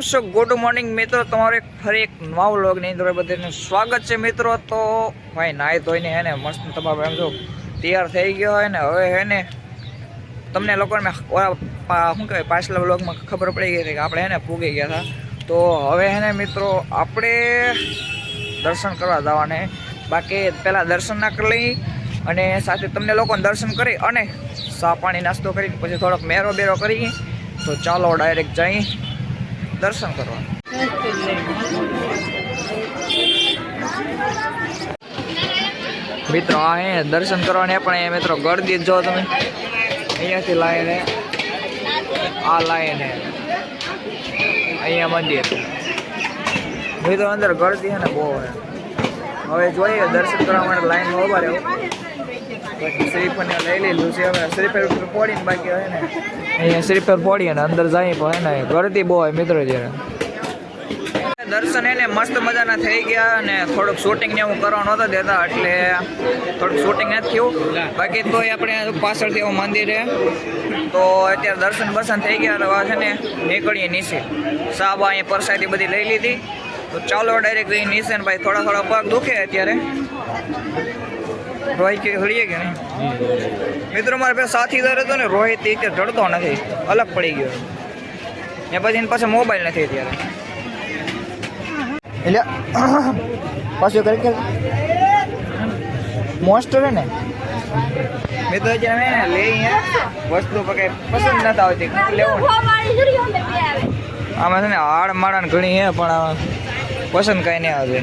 કેમ good morning મિત્રો. તમારો એક ફરી એક નવા વ્લોગની અંદર બધાનું સ્વાગત છે, મિત્રો. તો ભાઈ, નાહી ધોઈને હે ને મસ્ત તમારો એમ જો તૈયાર થઈ ગયો હોય ને હવે હે ને તમને લોકોને શું કહેવાય, પાછલા વ્લોગમાં ખબર પડી ગઈ હતી કે આપણે હે ને પૂગી ગયા હતા. તો હવે હે ને મિત્રો, આપણે દર્શન કરવા જવાને બાકી પહેલાં દર્શન ના કરી લઈ અને સાથે તમને લોકોને દર્શન કરી અને સા પાણી નાસ્તો કરી પછી થોડોક મેરો બેરો કરી તો ચાલો ડાયરેક્ટ જઈ દર્શન કરવા. મિત્રો હે દર્શન કરવાને પણ મિત્રો ગળદી જ તમે. અહીંયાથી લાઈને આ લાઈને અહીંયા મંદિર. મિત્રો, અંદર ગળદી છે ને બહુ હવે જોઈએ, દર્શન કરવા માટે લાઈનમાં ઊભા રહેવું બાકી શ્રીફળને લઈ લીધું છે. હવે શ્રીફળ પોડીને બાકી હોય ને. અહીંયા શ્રીફળ પોડીએ અને અંદર જાય પણ હે ને ગળદી બહુ હોય મિત્રો જ્યારે. દર્શન એને મસ્ત મજાના થઈ ગયા અને થોડુંક શૂટિંગ ને એવું કરવા નહોતા દેતા એટલે થોડુંક શૂટિંગ નથી થયું. બાકી તો આપણે પાછળથી એવું મંદિર. તો અત્યારે દર્શન બર્શન થઈ ગયા તો છે ને નીકળીએ નીચે. સાબા અહીંયા પરસાદી બધી લઈ લીધી. તો ચાલો ડાયરેક્ટ અહીં નીચે ને ભાઈ થોડા થોડા પગ દુખે અત્યારે. રોહિત કે ગયો કે નહીં મિત્રો મારે પેલા સાથીદાર હતો ને રોહિત એ જડતો નથી. અલગ પડી ગયો. ને પછી એની પાસે મોબાઈલ નથી અત્યારે. એટલે પાછું કરી કે મોસ્ટર હે ને? મેં તો અત્યારે હે ને લઈ અહીંયા વસ્તુ પકે પસંદ નથી આવતી. લેવું. આમાં છે ને હાડ માળા ને ઘણી હે પણ પસંદ કાંઈ નહીં આવે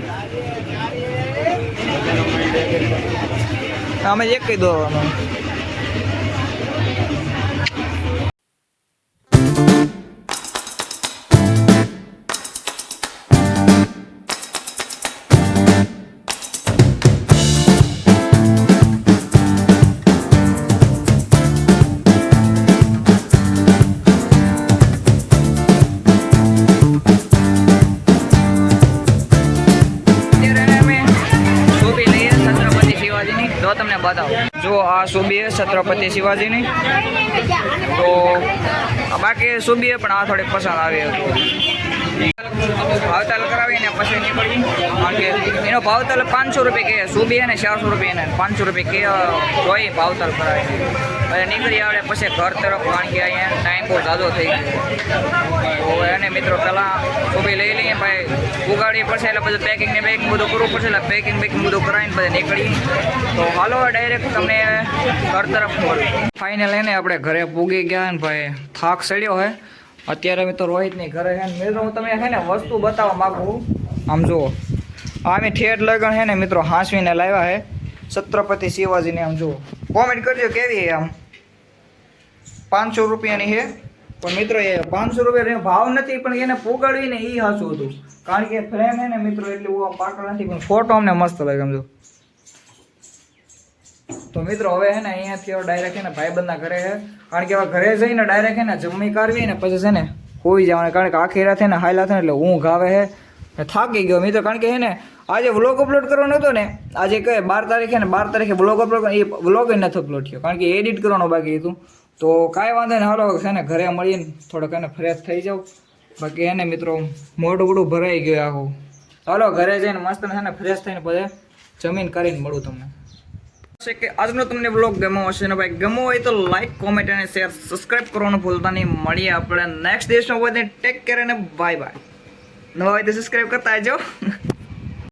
આમે એક કહી દો બતાવું. જો આ સુબી છત્રપતિ શિવાજીની. તો બાકી સુબીએ પણ આ થોડીક પસંદ આવી હતી. ભાવતાલ કરાવીને પછી નીકળી કારણ કે એનો ભાવતાલ પાંચસો રૂપિયા કે છે ને ચારસો રૂપિયા એને પાંચસો રૂપિયા કે જોઈ ભાવતાલ કરાવી અને નીકળી આવડે પછી ઘર તરફ, કારણ કે અહીંયા ટાઈમ બહુ જાદો થઈ ગયો. તો એને મિત્રો પહેલાં શોભી લઈ લઈએ, ભાઈ ઉગાડી પડશે એટલે બધું પેકિંગ ને પેકિંગ બધું કરવું પડશે, એટલે પેકિંગ બેકિંગ બધું કરાવીને પછી નીકળી તો હાલો ડાયરેક્ટ તમને ઘર તરફ ફાઇનલ એને આપણે ઘરે પૂગી ગયા ને ભાઈ થાક સડ્યો હે. અત્યારે અમે તો રોહિતની ઘરે છે ને મિત્રો, હું તમને છે ને વસ્તુ બતાવવા માગું આમ જુઓ. આ મેં ઠેઠ લગન છે ને મિત્રો, હાંસવીને લાવ્યા છે. છત્રપતિ શિવાજીને આમ જુઓ. કોમેન્ટ કરજો કેવી છે આમ. પાંચસો રૂપિયાની છે. પણ મિત્રો એ પાંચસો રૂપિયા ભાવ નથી, પણ એને પોગાડવીને એ હાસું હતું. કારણ કે ફ્રેમ છે ને મિત્રો, એટલું પાકળ નથી, પણ ફોટો અમને મસ્ત લાગે સમજો તો મિત્રો હવે છે ને અહીંયાથી હવે ડાયરેક્ટ એને ને ભાઈબંધના ઘરે છે. કારણ કે હવે ઘરે જઈને ડાયરેક્ટ છે ને જમણી કાઢવી ને પછી છે ને હોઈ જવાનું. કારણ કે આખી રાતે ને હાયલા થાય ને એટલે ઊંઘ આવે છે. ને થાકી ગયો મિત્રો. કારણ કે છે ને આજે વ્લોગ અપલોડ કરવાનો હતો ને, આજે કહે બાર તારીખે ને, બાર તારીખે વ્લોગ અપલોડ એ વ્લોગ નથી અપલોડ થયો. કારણ કે એડિટ કરવાનું બાકી હતું. તો કાંઈ વાંધો નહીં. હાલો છે ને ઘરે મળીને થોડોક એને ફ્રેશ થઈ જાઉં. બાકી એને મિત્રો, મોઢું બોડું ભરાઈ ગયું આખું. ચાલો ઘરે જઈને મસ્ત છે ને ફ્રેશ થઈને પછી જમીન કરીને મળું તમને. છે કે આજનો તમને બ્લોગ ગમો હશે ને ભાઈ ગમો હોય તો લાઈક કોમેન્ટ અને શેર સબસ્ક્રાઇબ કરવાનું ભૂલતા નહીં. મળીએ આપણે નેક્સ્ટ દિવસમાં બધે ટેક કેર અને બાય બાય નવા હોય તો સબસ્ક્રાઈબ કરતા આવજો